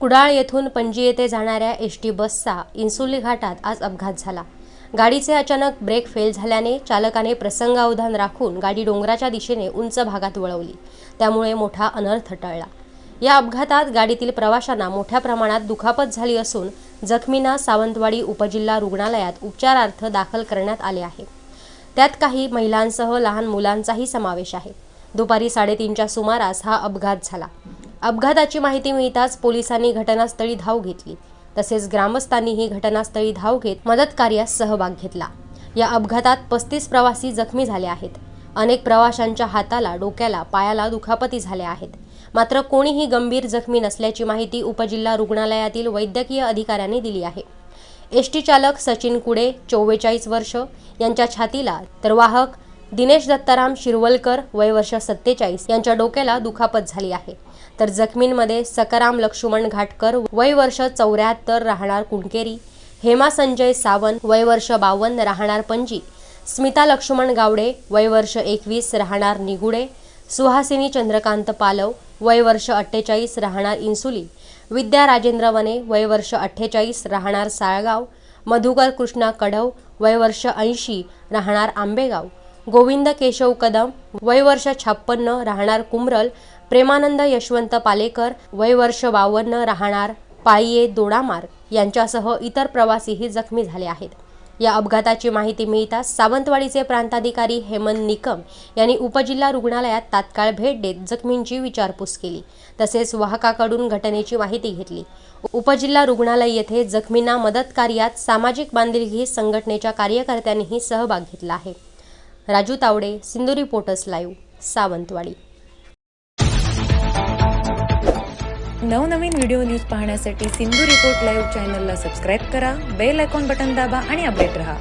कुडाळ येथून पणजी येथे जाणाऱ्या एस टी बसचा इन्सुली घाटात आज अपघात झाला. गाडीचे अचानक ब्रेक फेल झाल्याने चालकाने प्रसंगावधान राखून गाडी डोंगराच्या दिशेने उंच भागात वळवली. त्यामुळे मोठा अनर्थ टळला. या अपघातात गाडीतील प्रवाशांना मोठ्या प्रमाणात दुखापत झाली असून जखमींना सावंतवाडी उपजिल्हा रुग्णालयात उपचारार्थ दाखल करण्यात आले आहे. त्यात काही महिलांसह लहान मुलांचाही समावेश आहे. दुपारी साडेतीनच्या सुमारास हा अपघात झाला. अपघाताची माहिती मिळताच पोलिसांनी घटनास्थळी धाव घेतली. तसेच ग्रामस्थांनीही घटनास्थळी धाव घेत मदत कार्यात सहभाग घेतला. या अपघातात पस्तीस प्रवासी जखमी झाले आहेत. अनेक प्रवाशांच्या हाताला डोक्याला पायाला दुखापती झाल्या आहेत. मात्र कोणीही गंभीर जखमी नसल्याची माहिती उपजिल्हा रुग्णालयातील वैद्यकीय अधिकाऱ्यांनी दिली आहे. एस टी चालक सचिन कुडे चौवेचाळीस वर्ष यांच्या छातीला तर वाहक दिनेश दत्ताराम शिरवलकर वय वर्ष सत्तेचाळीस यांच्या डोक्याला दुखापत झाली आहे. तर जखमींमध्ये सकाराम लक्ष्मण घाटकर वय वर्ष चौऱ्याहत्तर राहणार कुणकेरी हेमा संजय सावंत वय वर्ष बावन्न राहणार पणजी स्मिता लक्ष्मण गावडे वय वर्ष एकवीस राहणार निगुडे सुहासिनी चंद्रकांत पालव वय वर्ष अठ्ठेचाळीस राहणार इन्सुली विद्या राजेंद्र वने वय वर्ष अठ्ठेचाळीस राहणार साळगाव मधुकर कृष्णा कढव वय वर्ष ऐंशी राहणार आंबेगाव गोविंद केशव कदम वय वर्ष छप्पन्न राहणार कुमरल प्रेमानंद यशवंत पालेकर वय वर्ष बावन्न राहणार पाळीये दोडामार यांच्यासह इतर प्रवासीही जखमी झाले आहेत. या अपघाताची माहिती मिळताच सावंतवाडीचे प्रांताधिकारी हेमंत निकम यांनी उपजिल्हा रुग्णालयात तात्काळ भेट देत जखमींची विचारपूस केली. तसेच वाहकाकडून घटनेची माहिती घेतली. उपजिल्हा रुग्णालय येथे जखमींना मदत कार्यात सामाजिक बांधिलकी संघटनेच्या कार्यकर्त्यांनीही सहभाग घेतला आहे. Raju Tawde Sindhu reporters live Sawantwadi. नवनवीन व्हिडिओ न्यूज पाहण्यासाठी सिंधू रिपोर्ट लाईव्ह चॅनलला सबस्क्राईब करा बेल आयकॉन बटन दाबा आणि अपडेट रहा.